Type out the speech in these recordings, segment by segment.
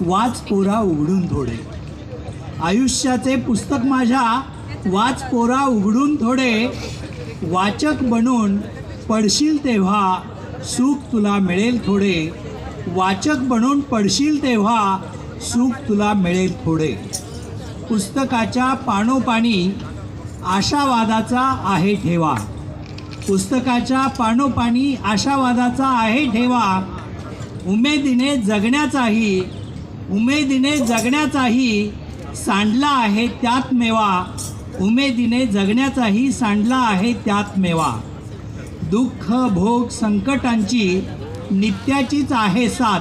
वाच पोरा उघडून थोडे. आयुष्याचे पुस्तक माझ्या वाच पोरा उघडून थोडे. वाचक बनून पडशील तेव्हा सुख तुला मिळेल थोडे. वाचक बनून पडशील तेव्हा सुख तुला मिळेल थोडे. पुस्तकाच्या पानोपाणी आशावादाचा आहे ठेवा. पुस्तकाच्या पानोपाणी आशावादाचा आहे ठेवा. उमेदीने जगण्याचाही उमेदीने जगण्याचाही सांडला आहे त्यात मेवा. उमेदीने जगण्याचाही सांडला आहे त्यात मेवा. दुःख भोग संकटांची नित्याचीच आहे साथ.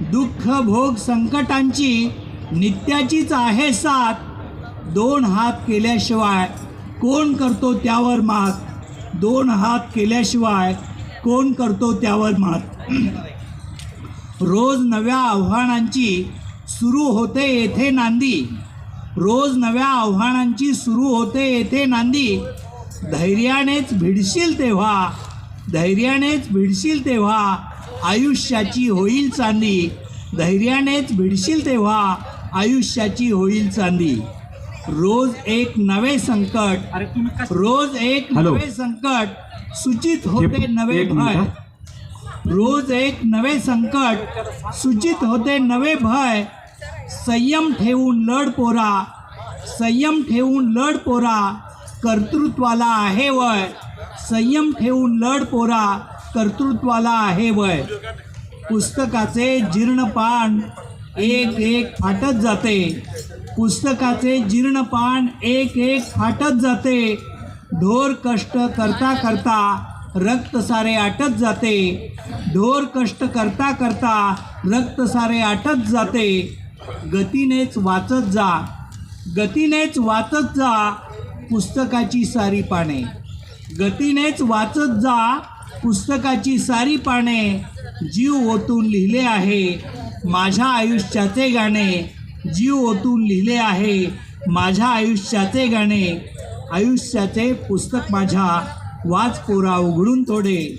दुःख भोग संकटांची नित्याचीच आहे साथ. दोन हात केल्याशिवाय कोण करतो त्यावर मात? दोन हात केल्याशिवाय कोण करतो त्यावर मात? रोज नव्या आव्हानांची सुरू होते येथे नांदी. रोज नव्या आव्हानांची सुरू होते येथे नांदी. धैर्यानेच भिडशील तेव्हा धैर्यानेच भिडशील तेव्हा आयुष्याची होईल चांदी. धैर्यानेच भिडशील तेव्हा आयुष्याची होईल चांदी. रोज एक नवे संकट रोज एक. नवे संकट सूचित होते नवे भय. रोज एक नवे संकट सूचित होते नवे भय. संयम ठेवून लढ पोरा. संयम ठेवून लढ पोरा. कर्तृत्वाला आहे वय. संयम ठेवून लढ पोरा. कर्तृत्वाला आहे वय. पुस्तकाचे जीर्ण पान एक एक फाटत जाते. पुस्तकाचे जीर्ण पान एक एक फाटत जाते. ढोर कष्ट करता करता रक्त सारे आटत जाते. ढोर कष्ट करता करता रक्त सारे आटत जाते. गतीनेच वाचत जा. गतीनेच वाचत जा पुस्तकाची सारी पाने. गतीनेच वाचत जा पुस्तकाची सारी पाने. जीव ओतून लिहिले आहे माझ्या आयुष्याचे गाणे. जीव ओतून लिहिले आहे माझ्या आयुष्याचे गाणे. आयुष्याचे पुस्तक माझ्या वाच कोरा उघडून थोडे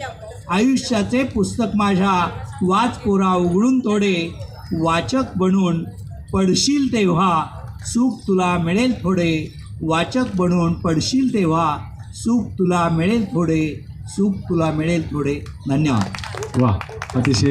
आयुष्याचे पुस्तक माझ्या. वाच कोरा उघडून थोडे वाचक बनून पडशील तेव्हा सुख तुला मिळेल थोडे. वाचक बनून पडशील तेव्हा सुख तुला मिळेल थोडे. सुख तुला मिळेल थोडे. धन्यवाद. वा अतिशय